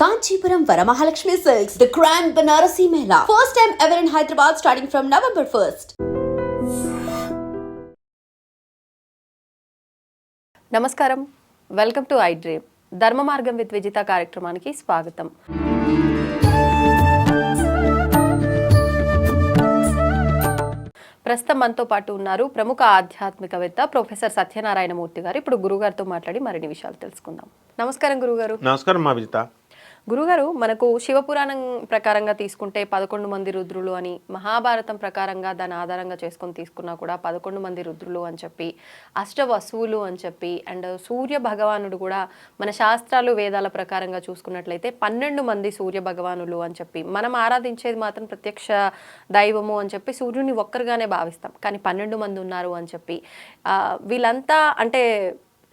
Kanchipuram Varamahalakshmi Silks, the grand Banarasi Mela. First time ever in Hyderabad starting from November 1st. నమస్కారం. Welcome to I dream Dharma Margam with Vijitha కార్యక్రమానికి స్వాగతం. ప్రస్తుతం మనతో పాటు ఉన్నారు ప్రముఖ ఆధ్యాత్మికవేత్త ప్రొఫెసర్ సత్యనారాయణమూర్తి గారు. ఇప్పుడు గురుగారితో మాట్లాడి మరిన్ని విషయాలు తెలుసుకుందాం. నమస్కారం గురుగారు. నమస్కారం మా విజిత. గురుగారు మనకు శివపురాణం ప్రకారంగా తీసుకుంటే పదకొండు మంది రుద్రులు అని మహాభారతం ప్రకారంగా దాని ఆధారంగా చేసుకొని తీసుకున్నా కూడా పదకొండు మంది రుద్రులు అని చెప్పి అష్ట వసువులు అని చెప్పి అండ్ సూర్య భగవానుడు కూడా మన శాస్త్రాలు వేదాల ప్రకారంగా చూసుకున్నట్లయితే పన్నెండు మంది సూర్య భగవానులు అని చెప్పి మనం ఆరాధించేది మాత్రం ప్రత్యక్ష దైవము అని చెప్పి సూర్యుని ఒక్కరుగానే భావిస్తాం. కానీ పన్నెండు మంది ఉన్నారు అని చెప్పి వీళ్ళంతా అంటే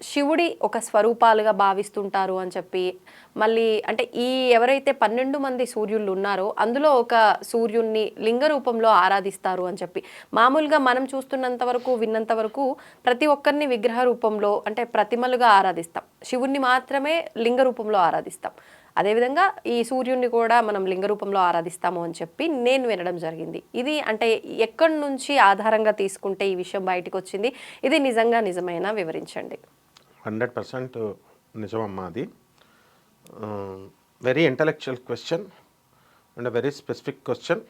శివుడి ఒక స్వరూపాలుగా భావిస్తుంటారు అని చెప్పి మళ్ళీ అంటే ఈ ఎవరైతే పన్నెండు మంది సూర్యుళ్ళు ఉన్నారో అందులో ఒక సూర్యుణ్ణి లింగ రూపంలో ఆరాధిస్తారు అని చెప్పి. మామూలుగా మనం చూస్తున్నంత వరకు విన్నంత వరకు ప్రతి ఒక్కరిని విగ్రహ రూపంలో అంటే ప్రతిమలుగా ఆరాధిస్తాం. శివుణ్ణి మాత్రమే లింగ రూపంలో ఆరాధిస్తాం. అదేవిధంగా ఈ సూర్యుడిని కూడా మనం లింగ రూపంలో ఆరాధిస్తాము అని చెప్పి నేను వినడం జరిగింది. ఇది అంటే ఎక్కడి నుంచి ఆధారంగా తీసుకుంటే ఈ విషయం బయటకు వచ్చింది? ఇది నిజంగా నిజమైనా వివరించండి. హండ్రెడ్ పర్సెంట్ నిజమమ్మా అది. Very intellectual question and very specific question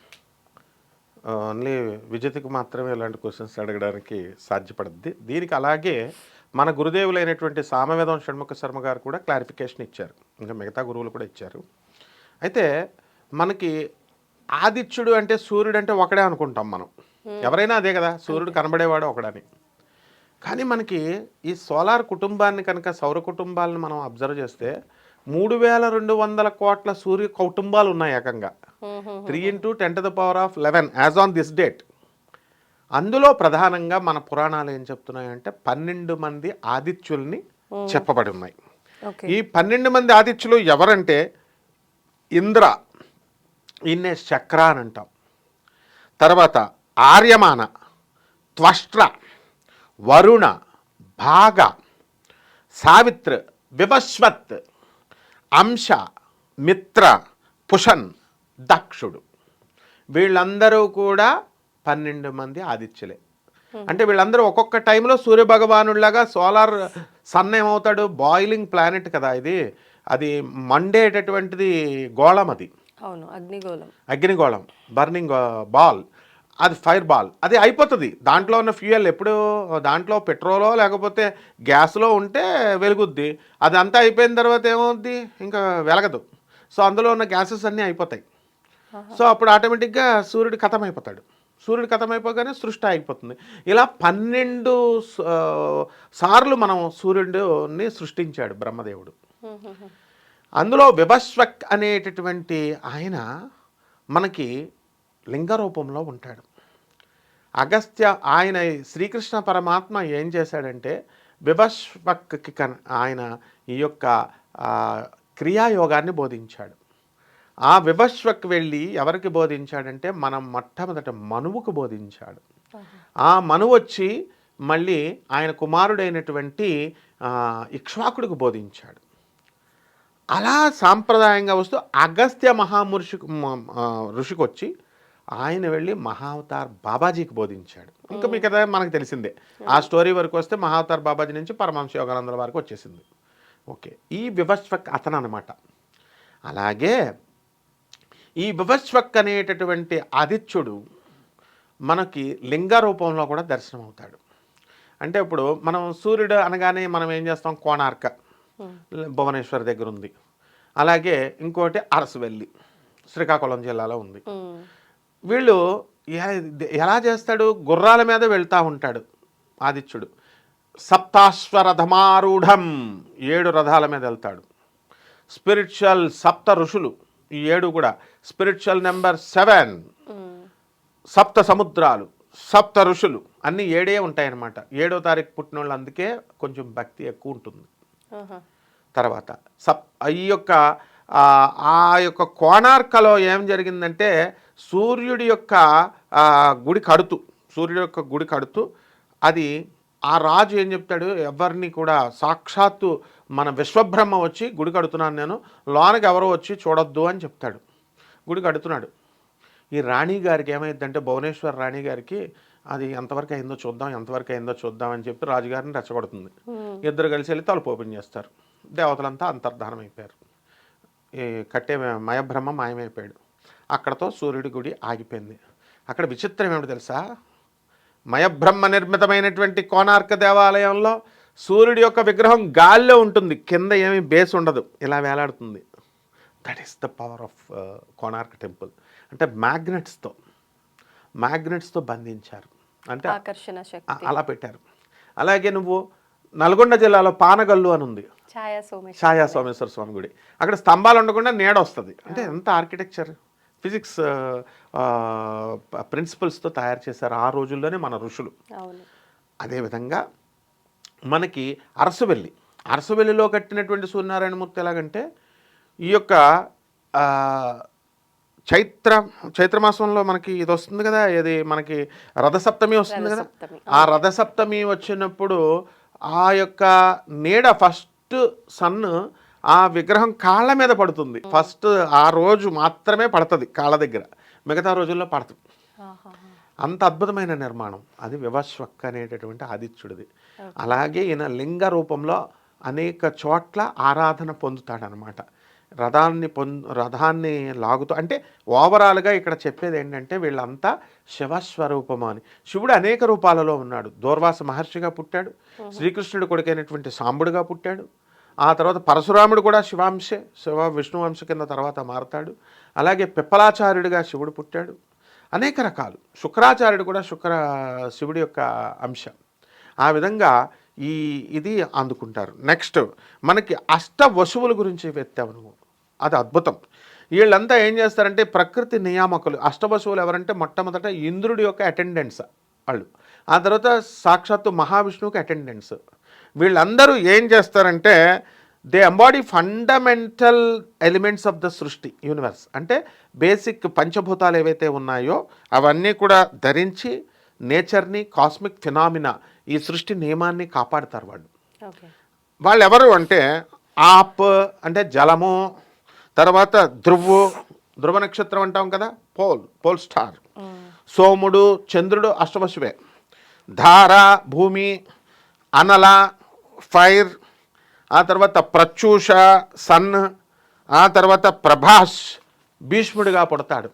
only విజిత్కి మాత్రమే ఇలాంటి క్వశ్చన్స్ అడగడానికి సాధ్యపడుద్ది. దీనికి అలాగే మన గురుదేవులైనటువంటి సామవేదం షణ్ముఖ శర్మ గారు కూడా క్లారిఫికేషన్ ఇచ్చారు. ఇంకా మిగతా గురువులు కూడా ఇచ్చారు. అయితే మనకి ఆదిత్యుడు అంటే సూర్యుడు అంటే ఒకడే అనుకుంటాం మనం. ఎవరైనా అదే కదా సూర్యుడు కనబడేవాడు ఒకడని. కానీ మనకి ఈ సోలార్ కుటుంబాన్ని కనుక సౌర కుటుంబాలను మనం అబ్జర్వ్ చేస్తే మూడు వేల రెండు వందల కోట్ల సూర్య కుటుంబాలు ఉన్నాయి ఏకంగా. Three into ten to the power of eleven as on this date. అందులో ప్రధానంగా మన పురాణాలు ఏం చెప్తున్నాయంటే పన్నెండు మంది ఆదిత్యుల్ని చెప్పబడి ఉన్నాయి. ఈ పన్నెండు మంది ఆదిత్యులు ఎవరంటే ఇంద్ర ఈయన్నే చక్ర అని అంటాం. తర్వాత ఆర్యమాన త్వష్ట్ర వరుణ భాగ సావిత్ర వివస్వత్ అంశ మిత్ర పుషన్ దక్షుడు. వీళ్ళందరూ కూడా పన్నెండు మంది ఆదిత్యులే. అంటే వీళ్ళందరూ ఒక్కొక్క టైంలో సూర్యభగవానుడిలాగా సోలార్ సన్ ఏమవుతాడు బాయిలింగ్ ప్లానెట్ కదా ఇది. అది మండేటటువంటిది గోళం అది. అవును అగ్నిగోళం. అగ్నిగోళం బర్నింగ్ బాల్. అది ఫైర్ బాల్ అది అయిపోతుంది. దాంట్లో ఉన్న ఫ్యూయల్ ఎప్పుడు దాంట్లో పెట్రోలో లేకపోతే గ్యాస్లో ఉంటే వెలుగుద్ది. అది అంతా అయిపోయిన తర్వాత ఏమవుద్ది? ఇంకా వెలగదు. సో అందులో ఉన్న గ్యాసెస్ అన్నీ అయిపోతాయి. సో అప్పుడు ఆటోమేటిక్గా సూర్యుడు కథం అయిపోతాడు సూర్యుడు కథం అయిపోగానే సృష్టి అయిపోతుంది. ఇలా పన్నెండు సార్లు మనం సూర్యుడిని సృష్టించాడు బ్రహ్మదేవుడు. అందులో విభస్వక్ అనేటటువంటి ఆయన మనకి లింగ రూపంలో ఉంటాడు. అగస్త్య ఆయన శ్రీకృష్ణ పరమాత్మ ఏం చేశాడంటే విభష్వక్కి కన్ ఆయన ఈ యొక్క క్రియాయోగాన్ని బోధించాడు. ఆ విభష్వక్ వెళ్ళి ఎవరికి బోధించాడంటే మనం మొట్టమొదట మనువుకు బోధించాడు. ఆ మనువు వచ్చి మళ్ళీ ఆయన కుమారుడైనటువంటి ఇక్ష్వాకుడికి బోధించాడు. అలా సాంప్రదాయంగా వస్తూ అగస్త్య మహామురుషికి ఋషికొచ్చి ఋషికి వచ్చి ఆయన వెళ్ళి మహావతార్ బాబాజీకి బోధించాడు. ఇంకా మీకు మనకు తెలిసిందే. ఆ స్టోరీ వరకు వస్తే మహావతార్ బాబాజీ నుంచి పరమహంస యోగానందుల వరకు వచ్చేసింది. ఓకే. ఈ వివస్వక్ అతను అనమాట అలాగే ఈ వివస్వక్ అనేటటువంటి ఆదిత్యుడు మనకి లింగ రూపంలో కూడా దర్శనమవుతాడు. అంటే ఇప్పుడు మనం సూర్యుడు అనగానే మనం ఏం చేస్తాం? కోణార్క. భువనేశ్వర్ దగ్గర ఉంది అలాగే ఇంకోటి అరసవెల్లి శ్రీకాకుళం జిల్లాలో ఉంది. వీళ్ళు ఎలా చేస్తాడు? గుర్రాల మీద వెళ్తూ ఉంటాడు ఆదిత్యుడు. సప్తాశ్వరథమారూఢం ఏడు రథాల మీద వెళ్తాడు. స్పిరిచువల్ సప్త ఋషులు ఈ ఏడు కూడా స్పిరిచువల్ నెంబర్ సెవెన్. సప్త సముద్రాలు సప్త ఋషులు అన్నీ ఏడే ఉంటాయన్నమాట. ఏడో తారీఖు పుట్టిన వాళ్ళు అందుకే కొంచెం భక్తి ఎక్కువ ఉంటుంది. తర్వాత సప్ ఈ యొక్క ఆ యొక్క కోణార్కలో ఏం జరిగిందంటే సూర్యుడి యొక్క గుడి కడుతూ సూర్యుడి యొక్క గుడి కడుతూ అది ఆ రాజు ఏం చెప్తాడు? ఎవరిని కూడా సాక్షాత్తు మన విశ్వబ్రహ్మ వచ్చి గుడి కడుతున్నాను నేను లోనకి ఎవరో వచ్చి చూడొద్దు అని చెప్తాడు. గుడి కడుతున్నాడు. ఈ రాణి గారికి ఏమైందంటే భువనేశ్వర్ రాణి గారికి అది ఎంతవరకు అయిందో చూద్దాం ఎంతవరకు అయిందో చూద్దాం అని చెప్పి రాజుగారిని రెచ్చగొడుతుంది. ఇద్దరు కలిసి వెళ్ళి తలుపు ఓపెన్ చేస్తారు. దేవతలంతా అంతర్ధానం అయిపోయారు ఈ కట్టే మయబ్రహ్మ మాయమైపోయాడు. అక్కడతో సూర్యుడి గుడి ఆగిపోయింది. అక్కడ విచిత్రం ఏమిటి తెలుసా? మయబ్రహ్మ నిర్మితమైనటువంటి కోనార్క దేవాలయంలో సూర్యుడి యొక్క విగ్రహం గాల్లో ఉంటుంది. కింద ఏమీ బేస్ ఉండదు. ఇలా వేలాడుతుంది. That is the power of Konark temple. అంటే మ్యాగ్నెట్స్తో మ్యాగ్నెట్స్తో బంధించారు. అంటే ఆకర్షణ శక్తి. అలా పెట్టారు. అలాగే నువ్వు నల్గొండ జిల్లాలో పానగల్లు అని ఉంది. ఛాయా సోమేశ్వర స్వామి గుడి. అక్కడ స్తంభాలు ఉండకుండా నీడ వస్తుంది. అంటే ఎంత ఆర్కిటెక్చర్ ఫిజిక్స్ ప్రిన్సిపల్స్తో తయారు చేశారు ఆ రోజుల్లోనే మన ఋషులు అదేవిధంగా మనకి అరసవెల్లి అరసవెల్లిలో కట్టినటువంటి సూర్యనారాయణమూర్తి ఎలాగంటే ఈ యొక్క చైత్ర చైత్రమాసంలో మనకి ఇది వస్తుంది కదా ఇది మనకి రథసప్తమి వస్తుంది కదా. ఆ రథసప్తమి వచ్చినప్పుడు ఆ యొక్క నీడ ఫస్ట్ సన్ ఆ విగ్రహం కాళ్ళ మీద పడుతుంది. ఫస్ట్ ఆ రోజు మాత్రమే పడుతుంది కాళ్ళ దగ్గర. మిగతా రోజుల్లో పడదు. అంత అద్భుతమైన నిర్మాణం. అది వివస్వక్ అనేటటువంటి ఆదిత్యుడిది. అలాగే ఈయన లింగ రూపంలో అనేక చోట్ల ఆరాధన పొందుతాడనమాట. రథాన్ని పొందు రథాన్ని లాగుతూ అంటే ఓవరాల్గా ఇక్కడ చెప్పేది ఏంటంటే వీళ్ళంతా శివస్వరూపము అని. శివుడు అనేక రూపాలలో ఉన్నాడు. దూర్వాస మహర్షిగా పుట్టాడు. శ్రీకృష్ణుడు కొడుకైనటువంటి సాంబుడుగా పుట్టాడు. ఆ తర్వాత పరశురాముడు కూడా శివాంశే శివ విష్ణువంశ కింద తర్వాత మారతాడు. అలాగే పిప్పలాచార్యుడిగా శివుడు పుట్టాడు. అనేక రకాలు. శుక్రాచార్యుడు కూడా శుక్ర శివుడి యొక్క అంశం. ఆ విధంగా ఈ ఇది అందుకుంటారు. నెక్స్ట్ మనకి అష్ట వసువుల గురించి వెత్తావు నువ్వు అది అద్భుతం. వీళ్ళంతా ఏం చేస్తారంటే ప్రకృతి నియామకులు. అష్టవశువులు ఎవరంటే మొట్టమొదట ఇంద్రుడి యొక్క అటెండెన్స్ వాళ్ళు. ఆ తర్వాత సాక్షాత్తు మహావిష్ణువుకి అటెండెన్స్. వీళ్ళందరూ ఏం చేస్తారంటే they embody fundamental elements of the సృష్టి యూనివర్స్ అంటే బేసిక్ పంచభూతాలు ఏవైతే ఉన్నాయో అవన్నీ కూడా ధరించి నేచర్ని కాస్మిక్ ఫినామినా ఈ సృష్టి నియమాన్ని కాపాడుతారు వాళ్ళు. వాళ్ళు ఎవరు అంటే ఆప్ అంటే జలము తర్వాత ధ్రువు ధ్రువ నక్షత్రం అంటాం కదా పోల్ పోల్ స్టార్. సోముడు చంద్రుడు అష్టవశువే ధార భూమి అనల ఫైర్ ఆ తర్వాత ప్రత్యూష సన్ ఆ తర్వాత ప్రభాస్ భీష్ముడిగా పుడతాడు.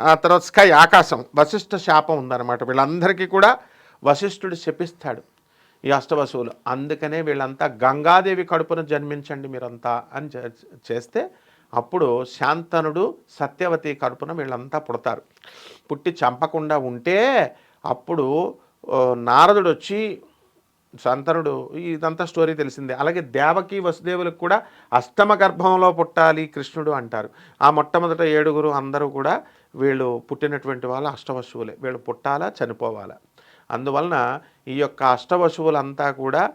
ఆ తర్వాత స్కై ఆకాశం వశిష్ఠ శాపం ఉందన్నమాట. వీళ్ళందరికీ కూడా వశిష్ఠుడు శపిస్తాడు ఈ అష్టవసువులు. అందుకనే వీళ్ళంతా గంగాదేవి కడుపున జన్మించండి మీరంతా అని చే- చేస్తే అప్పుడు శాంతనుడు సత్యవతి కడుపున వీళ్ళంతా పుడతారు. పుట్టి చంపకుండా ఉంటే అప్పుడు నారదుడు వచ్చి శంతనుడు ఇదంతా స్టోరీ తెలిసిందే. అలాగే దేవకి వసుదేవులకు కూడా అష్టమ గర్భంలో పుట్టాలి కృష్ణుడు అంటారు. ఆ మొట్టమొదట ఏడుగురు అందరూ కూడా వీళ్ళు పుట్టినటువంటి వాళ్ళు అష్టవశువులే. వీళ్ళు పుట్టాలా చనిపోవాలా? అందువలన ఈ యొక్క అష్టవశువులంతా కూడా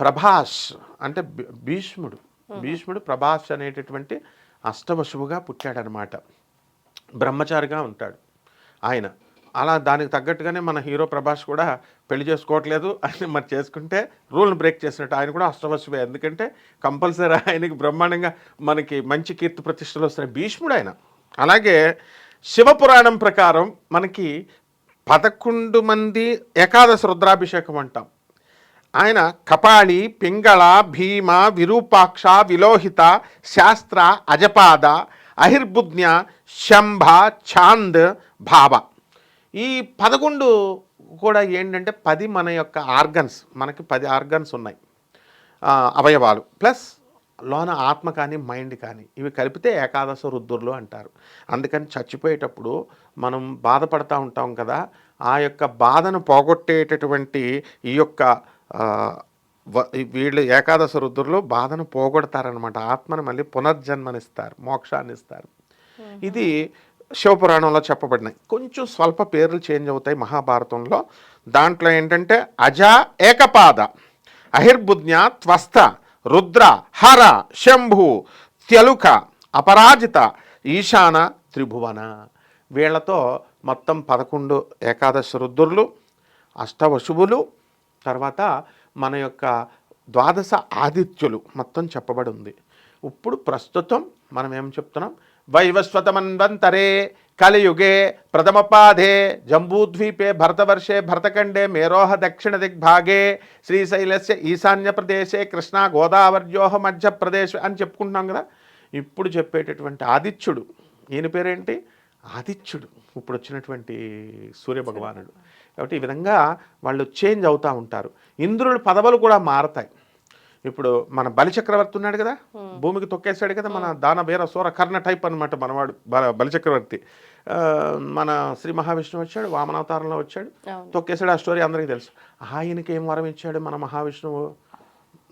ప్రభాస్ అంటే భీష్ముడు. భీష్ముడు ప్రభాస్ అనేటటువంటి అష్టవశువుగా పుట్టాడనమాట. బ్రహ్మచారిగా ఉంటాడు ఆయన. అలా దానికి తగ్గట్టుగానే మన హీరో ప్రభాస్ కూడా పెళ్ళి చేసుకోవట్లేదు. అని మరి చేసుకుంటే రూల్ని బ్రేక్ చేసినట్టు ఆయన కూడా అష్టవశువే ఎందుకంటే కంపల్సరీ ఆయనకి బ్రహ్మాండంగా మనకి మంచి కీర్తి ప్రతిష్టలు వస్తున్నాయి. భీష్ముడు ఆయన. అలాగే శివపురాణం ప్రకారం మనకి పదకొండు మంది ఏకాదశ రుద్రాభిషేకం అంటాం. ఆయన కపాళి పింగళ భీమ విరూపాక్ష విలోహిత శాస్త్ర అజపాద అహిర్బుజ్ఞ శంభ ఛాంద్ భావ. ఈ పదకొండు కూడా ఏంటంటే పది మన యొక్క ఆర్గన్స్ మనకి పది ఆర్గన్స్ ఉన్నాయి. అవయవాలు. ప్లస్ లోన ఆత్మ కానీ మైండ్ కానీ ఇవి కలిపితే ఏకాదశ రుద్రులు అంటారు. అందుకని చచ్చిపోయేటప్పుడు మనం బాధపడతా ఉంటాం కదా ఆ యొక్క బాధను పోగొట్టేటటువంటి ఈ యొక్క వీళ్ళు ఏకాదశ రుద్రులు బాధను పోగొడతారనమాట ఆత్మను మళ్ళీ పునర్జన్మనిస్తారు మోక్షాన్ని ఇస్తారు ఇది శివపురాణంలో చెప్పబడినాయి. కొంచెం స్వల్ప పేర్లు చేంజ్ అవుతాయి మహాభారతంలో. దాంట్లో ఏంటంటే అజ ఏకపాద అహిర్బుజ్ఞ త్వస్త రుద్ర హర శంభు త్యలుక అపరాజిత ఈశాన త్రిభువన. వీళ్ళతో మొత్తం పదకొండు ఏకాదశ రుద్రులు అష్టవశువులు తర్వాత మన యొక్క ద్వాదశ ఆదిత్యులు మొత్తం చెప్పబడి ఉంది. ఇప్పుడు ప్రస్తుతం మనం ఏం చెప్తున్నాం? వైవస్వతమన్వంతరే కలియుగే ప్రథమపాధే జంబూద్వీపే భరతవర్షే భరతఖండే మేరోహ దక్షిణ దిగ్భాగే శ్రీశైలస్య ఈశాన్య ప్రదేశే కృష్ణా గోదావర్యోహ మధ్యప్రదేశ్ అని చెప్పుకుంటున్నాం కదా. ఇప్పుడు చెప్పేటటువంటి ఆదిత్యుడు ఈయన పేరేంటి? ఆదిత్యుడు. ఇప్పుడు వచ్చినటువంటి సూర్య భగవానుడు కాబట్టి ఈ విధంగా వాళ్ళు చేంజ్ అవుతూ ఉంటారు. ఇంద్రుడి పదవులు కూడా మారతాయి. ఇప్పుడు మన బలిచక్రవర్తి ఉన్నాడు కదా భూమికి తొక్కేశాడు కదా మన దాన వీర సూర కర్ణ టైప్ అనమాట మనవాడు బల బలిచక్రవర్తి మన శ్రీ మహావిష్ణువు వచ్చాడు వామనావతారంలో వచ్చాడు అవును. తొక్కేశాడు ఆ స్టోరీ అందరికీ తెలుసు. ఆయనకి ఏం వరం ఇచ్చాడు మన మహావిష్ణువు?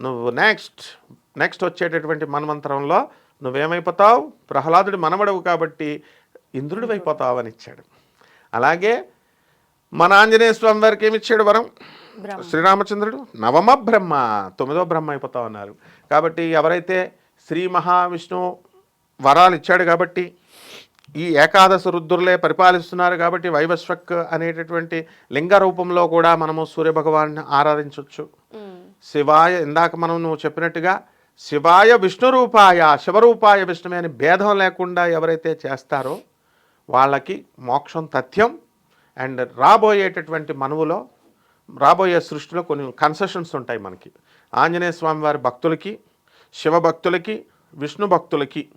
నువ్వు నెక్స్ట్ నెక్స్ట్ వచ్చేటటువంటి మన్వంతరంలో నువ్వేమైపోతావు? ప్రహ్లాదుడి మనవడవు కాబట్టి ఇంద్రుడి అయిపోతావు అని ఇచ్చాడు. అలాగే మన ఆంజనేయ స్వామి వారికి ఏమి ఇచ్చాడు వరం. శ్రీరామచంద్రుడు నవమ బ్రహ్మ తొమ్మిదో బ్రహ్మ అయిపోతా ఉన్నారు కాబట్టి ఎవరైతే శ్రీ మహావిష్ణువు వరాలు ఇచ్చాడు కాబట్టి ఈ ఏకాదశ రుద్రులే పరిపాలిస్తున్నారు కాబట్టి వైవస్వక్ అనేటటువంటి లింగ రూపంలో కూడా మనము సూర్యభగవాన్ని ఆరాధించవచ్చు. శివాయ ఇందాక మనం నువ్వు చెప్పినట్టుగా శివాయ విష్ణు రూపాయ శివరూపాయ విష్ణుమే అని భేదం లేకుండా ఎవరైతే చేస్తారో వాళ్ళకి మోక్షం తథ్యం అండ్ రాబోయేటటువంటి మనువులో రాబోయే సృష్టిలో కొన్ని కన్సెషన్స్ ఉంటాయి మనకి. ఆంజనేయ స్వామి వారి భక్తులకి శివ భక్తులకి విష్ణు భక్తులకి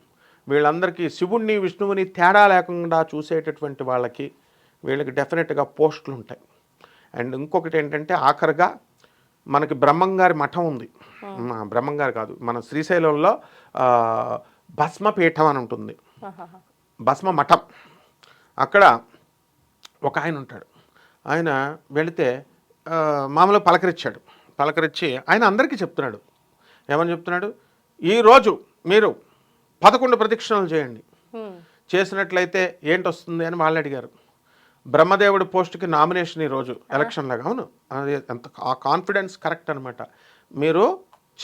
వీళ్ళందరికీ శివుణ్ణి విష్ణువుని తేడా లేకుండా చూసేటటువంటి వాళ్ళకి వీళ్ళకి డెఫినెట్గా పోస్టులు ఉంటాయి. అండ్ ఇంకొకటి ఏంటంటే ఆఖరిగా మనకి బ్రహ్మంగారి మఠం ఉంది. బ్రహ్మంగారు కాదు మన శ్రీశైలంలో భస్మపీఠం అని ఉంటుంది. భస్మ మఠం. అక్కడ ఒక ఆయన ఉంటాడు. ఆయన వెళితే ఆ, మామూలుగా పలకరించాడు. పలకరించి ఆయన అందరికీ చెప్తున్నాడు. ఏమని చెప్తున్నాడు? ఈరోజు మీరు పదకొండు ప్రదక్షిణలు చేయండి. చేసినట్లయితే ఏంటి వస్తుంది అని వాళ్ళు అడిగారు. బ్రహ్మదేవుడి పోస్ట్కి నామినేషన్ ఈరోజు ఎలక్షన్ లాగా. అవును. అది అంత ఆ కాన్ఫిడెన్స్ కరెక్ట్ అనమాట మీరు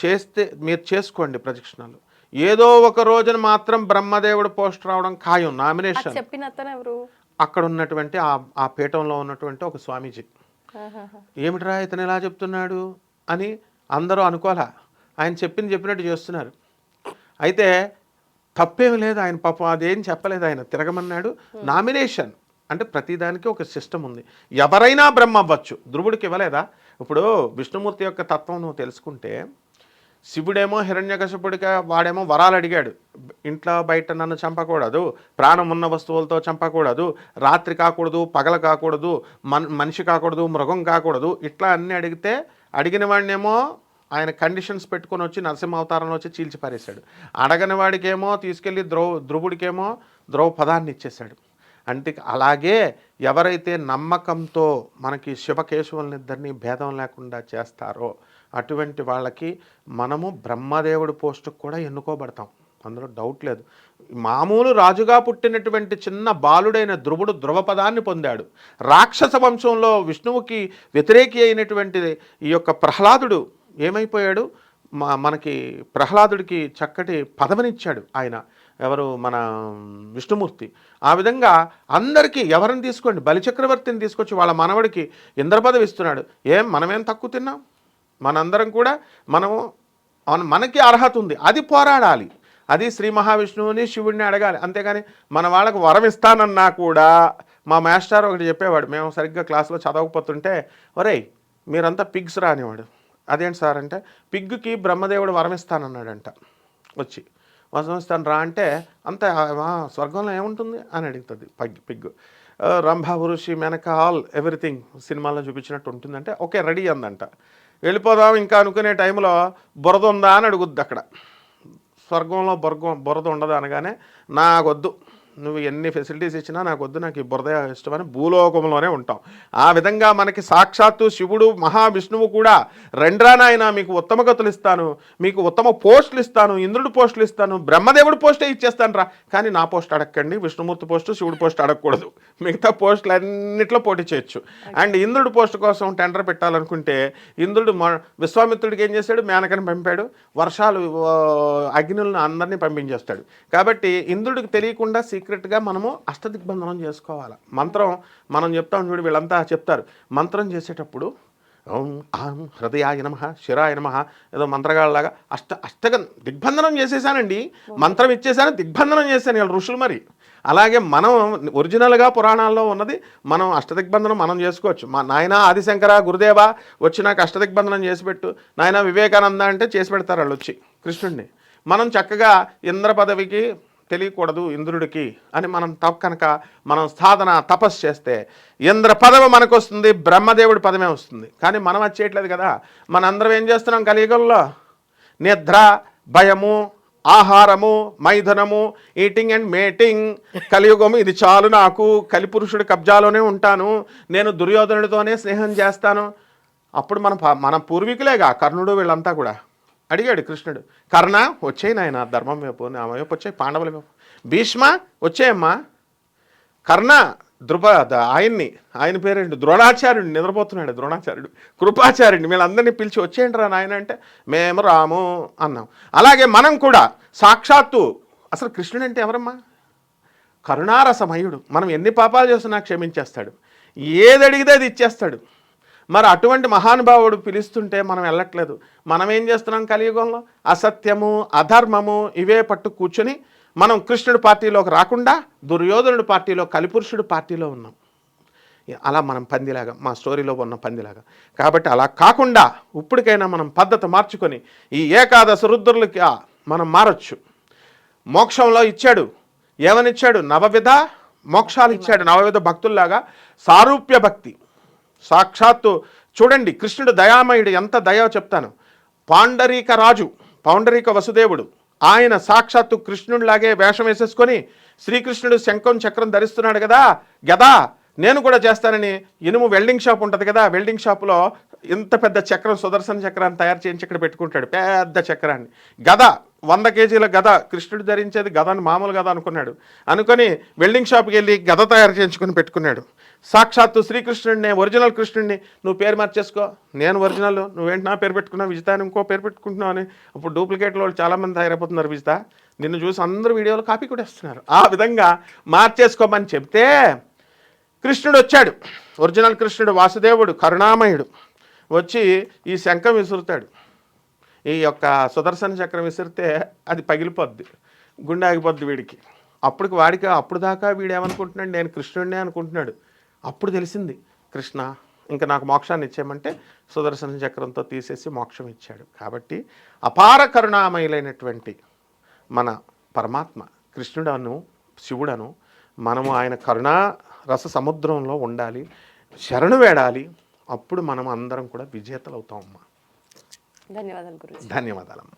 చేస్తే మీరు చేసుకోండి ప్రదక్షిణాలు. ఏదో ఒక రోజున మాత్రం బ్రహ్మదేవుడి పోస్ట్ రావడం ఖాయం నామినేషన్. అక్కడ ఉన్నటువంటి ఆ ఆ పీఠంలో ఉన్నటువంటి ఒక స్వామీజీ. ఏమిట్రా ఇతను ఎలా చెప్తున్నాడు అని అందరూ అనుకోలే ఆయన చెప్పింది చెప్పినట్టు చేస్తున్నారు. అయితే తప్పేమి లేదు ఆయన పాపం అదేం చెప్పలేదు ఆయన. తిరగమన్నాడు. నామినేషన్ అంటే ప్రతిదానికి ఒక సిస్టమ్ ఉంది. ఎవరైనా బ్రహ్మ అవ్వచ్చు. ధ్రువుడికి ఇవ్వలేదా? ఇప్పుడు విష్ణుమూర్తి యొక్క తత్వం నువ్వు తెలుసుకుంటే శివుడేమో హిరణ్యకశపుడిగా వాడేమో వరాలు అడిగాడు. ఇంట్లో బయట నన్ను చంపకూడదు ప్రాణం ఉన్న వస్తువులతో చంపకూడదు రాత్రి కాకూడదు పగల కాకూడదు మన్ మనిషి కాకూడదు మృగం కాకూడదు ఇట్లా అన్నీ అడిగితే అడిగిన వాడినేమో ఆయన కండిషన్స్ పెట్టుకొని వచ్చి నరసింహ అవతారంలో వచ్చి చీల్చి పారేశాడు. అడగని వాడికేమో తీసుకెళ్ళి ద్రౌ ధ్రువుడికేమో ద్రౌపదాన్ని ఇచ్చేశాడు. అంటే అలాగే ఎవరైతే నమ్మకంతో మనకి శివకేశవులనిద్దరినీ భేదం లేకుండా చేస్తారో అటువంటి వాళ్ళకి మనము బ్రహ్మదేవుడి పోస్టుకు కూడా ఎన్నుకోబడతాం. అందులో డౌట్ లేదు. మామూలు రాజుగా పుట్టినటువంటి చిన్న బాలుడైన ధ్రువుడు ధ్రువపదాన్ని పొందాడు. రాక్షస వంశంలో విష్ణువుకి వ్యతిరేకి అయినటువంటి ఈ యొక్క ప్రహ్లాదుడు ఏమైపోయాడు? మా మనకి ప్రహ్లాదుడికి చక్కటి పదవినిచ్చాడు ఆయన. ఎవరు? మన విష్ణుమూర్తి. ఆ విధంగా అందరికీ ఎవరిని తీసుకోండి? బలిచక్రవర్తిని తీసుకొచ్చి వాళ్ళ మనవడికి ఇంద్రపదవి ఇస్తున్నాడు. ఏం? మనమేం తక్కువ తిన్నాం? మనందరం కూడా మనము మనకి అర్హత ఉంది. అది పోరాడాలి. అది శ్రీ మహావిష్ణువుని శివుడిని అడగాలి. అంతేగాని మన వాళ్ళకు వరం ఇస్తానన్నా కూడా మా మాస్టర్ ఒకటి చెప్పేవాడు. మేము సరిగ్గా క్లాస్లో చదవకపోతుంటే ఒరేయ్ మీరంతా పిగ్స్ రానివాడు. అదేంటి సార్ అంటే పిగ్గుకి బ్రహ్మదేవుడు వరం ఇస్తానన్నాడంట. వచ్చి వరం ఇస్తాను రా అంటే అంత స్వర్గంలో ఏముంటుంది? అని అడుగుతుంది పగ్ పిగ్ రంభా ఋషి మెనక ఆల్ ఎవ్రీథింగ్ సినిమాలో చూపించినట్టు ఉంటుందంటే ఓకే రెడీ అందంట. వెళ్ళిపోదాం ఇంకా అనుకునే టైంలో బురద ఉందా అని అడుగుద్ది అక్కడ. స్వర్గంలో బొర్గం బురద ఉండదు అనగానే నాకొద్దు. నువ్వు ఎన్ని ఫెసిలిటీస్ ఇచ్చినా నాకు వద్దు నాకు ఈ బురద ఇష్టమని భూలోకంలోనే ఉంటాం. ఆ విధంగా మనకి సాక్షాత్తు శివుడు మహావిష్ణువు కూడా రెండ్రా నాయన మీకు ఉత్తమ గతులు ఇస్తాను మీకు ఉత్తమ పోస్టులు ఇస్తాను ఇంద్రుడు పోస్టులు ఇస్తాను బ్రహ్మదేవుడు పోస్టే ఇచ్చేస్తాను రా. కానీ నా పోస్ట్ అడగండి విష్ణుమూర్తి పోస్టు శివుడు పోస్ట్ అడగకూడదు. మిగతా పోస్టులు అన్నిట్లో పోటీ చేయొచ్చు. అండ్ ఇంద్రుడు పోస్ట్ కోసం టెండర్ పెట్టాలనుకుంటే ఇంద్రుడు విశ్వామిత్రుడికి ఏం చేశాడు మేనకని పంపాడు వర్షాలు అగ్నులను అందరినీ పంపించేస్తాడు. కాబట్టి ఇంద్రుడికి తెలియకుండా సీక్రెట్గా మనము అష్టదిగ్బంధనం చేసుకోవాలి. మంత్రం మనం చెప్తాం చూడు వీళ్ళంతా చెప్తారు. మంత్రం చేసేటప్పుడు ఓం ఆం హృదయాయ నమ శిరాయ నమ ఏదో మంత్రగాళ్ళలాగా అష్ట అష్టగం దిగ్బంధనం చేసేసానండి. మంత్రం ఇచ్చేసాను దిగ్బంధనం చేశాను వీళ్ళ ఋషులు మరి. అలాగే మనం ఒరిజినల్గా పురాణాల్లో ఉన్నది మనం అష్టదిగ్బంధనం మనం చేసుకోవచ్చు. మా నాయన ఆదిశంకర గురుదేవ వచ్చి నాకు అష్టదిగ్బంధనం చేసి పెట్టు. నాయన వివేకానంద అంటే చేసి పెడతారు వాళ్ళు వచ్చి. కృష్ణుడిని. మనం చక్కగా ఇంద్ర పదవికి తెలియకూడదు ఇంద్రుడికి అని మనం తప్ప కనుక మనం సాధన తపస్సు చేస్తే ఇంద్ర పదవి మనకు వస్తుంది బ్రహ్మదేవుడి పదమే వస్తుంది. కానీ మనం అది చేయట్లేదు కదా. మనందరం ఏం చేస్తున్నాం కలియుగంలో? నిద్ర భయము ఆహారము మైథనము ఈటింగ్ అండ్ మేటింగ్ కలియుగము ఇది చాలు నాకు. కలిపురుషుడి కబ్జాలోనే ఉంటాను. నేను దుర్యోధనుడితోనే స్నేహం చేస్తాను. అప్పుడు మన మన పూర్వీకులేగా కర్ణుడు వీళ్ళంతా కూడా. అడిగాడు కృష్ణుడు కర్ణ వచ్చాయి నాయన ధర్మం వైపు ఆమె వైపు వచ్చాయి పాండవుల వైపు. భీష్మ వచ్చేయమ్మా. కర్ణ ద్రుప ఆయన్ని ఆయన పేరేంటి? ద్రోణాచార్యుడు నిద్రపోతున్నాడు ద్రోణాచార్యుడు. కృపాచార్యుడిని వీళ్ళందరినీ పిలిచి వచ్చేయండి రా నాయన అంటే మేము రాము అన్నాం. అలాగే మనం కూడా సాక్షాత్తు అసలు కృష్ణుడు అంటే ఎవరమ్మా? కరుణారసమయుడు. మనం ఎన్ని పాపాలు చేస్తున్నా క్షమించేస్తాడు. ఏది అడిగితే అది ఇచ్చేస్తాడు. మరి అటువంటి మహానుభావుడు పిలుస్తుంటే మనం వెళ్ళట్లేదు. మనం ఏం చేస్తున్నాం కలియుగంలో? అసత్యము అధర్మము ఇవే పట్టు కూర్చొని మనం కృష్ణుడి పార్టీలోకి రాకుండా దుర్యోధనుడి పార్టీలో కలిపురుషుడు పార్టీలో ఉన్నాం. అలా మనం పందిలాగా మా స్టోరీలో ఉన్న పందిలాగా. కాబట్టి అలా కాకుండా ఇప్పటికైనా మనం పద్ధతి మార్చుకొని ఈ ఏకాదశ రుద్రులకి మనం మారచ్చు. మోక్షంలో ఇచ్చాడు. ఏమనిచ్చాడు? నవవిధ మోక్షాలు ఇచ్చాడు. నవవిధ భక్తుల్లాగా సారూప్య భక్తి. సాక్షాత్తు చూడండి కృష్ణుడు దయామయుడు ఎంత దయో చెప్తాను. పాండరీక రాజు పౌండరీక వసుదేవుడు ఆయన సాక్షాత్తు కృష్ణుడిలాగే వేషం వేసేసుకొని శ్రీకృష్ణుడు శంఖం చక్రం ధరిస్తున్నాడు కదా గదా నేను కూడా చేస్తానని ఇనుము వెల్డింగ్ షాప్ ఉంటుంది కదా వెల్డింగ్ షాప్లో ఇంత పెద్ద చక్రం సుదర్శన చక్రాన్ని తయారు చేయించి ఇక్కడ పెట్టుకుంటాడు పెద్ద చక్రాన్ని. గద వంద కేజీల గద కృష్ణుడు ధరించేది గదని మామూలు గద అనుకున్నాడు. అనుకొని వెల్డింగ్ షాప్కి వెళ్ళి గద తయారు చేయించుకొని పెట్టుకున్నాడు. సాక్షాత్తు శ్రీకృష్ణుడిని ఒరిజినల్ కృష్ణుడిని నువ్వు పేరు మార్చేసుకో. నేను ఒరిజినల్ నువ్వేంటి నా పేరు పెట్టుకున్నావు? విజిత ఇంకో పేరు పెట్టుకుంటున్నావు అని ఇప్పుడు డూప్లికేట్ వాళ్ళు చాలామంది తయారైపోతున్నారు విజిత. నిన్ను చూసి అందరూ వీడియోలు కాపీ కూడా ఇస్తున్నారు ఆ విధంగా మార్చేసుకోమని చెప్తే కృష్ణుడు వచ్చాడు. ఒరిజినల్ కృష్ణుడు వాసుదేవుడు కరుణామయుడు వచ్చి ఈ శంఖం విసురుతాడు. ఈ యొక్క సుదర్శన చక్రం విసిరితే అది పగిలిపోద్ది గుండె ఆగిపోద్ది వీడికి. అప్పటికి వాడికి అప్పుడు దాకా వీడు ఏమనుకుంటున్నాడు నేను కృష్ణుడినే అనుకుంటున్నాడు. అప్పుడు తెలిసింది కృష్ణ ఇంకా నాకు మోక్షాన్ని ఇచ్చేయమంటే సుదర్శన చక్రంతో తీసేసి మోక్షం ఇచ్చాడు. కాబట్టి అపార కరుణామయులైనటువంటి మన పరమాత్మ కృష్ణుడను శివుడను మనము ఆయన కరుణా రస సముద్రంలో ఉండాలి శరణు వేడాలి అప్పుడు మనం అందరం కూడా విజేతలు అవుతామమ్మా ధన్యవాదాలు గురు ధన్యవాదాలమ్మా.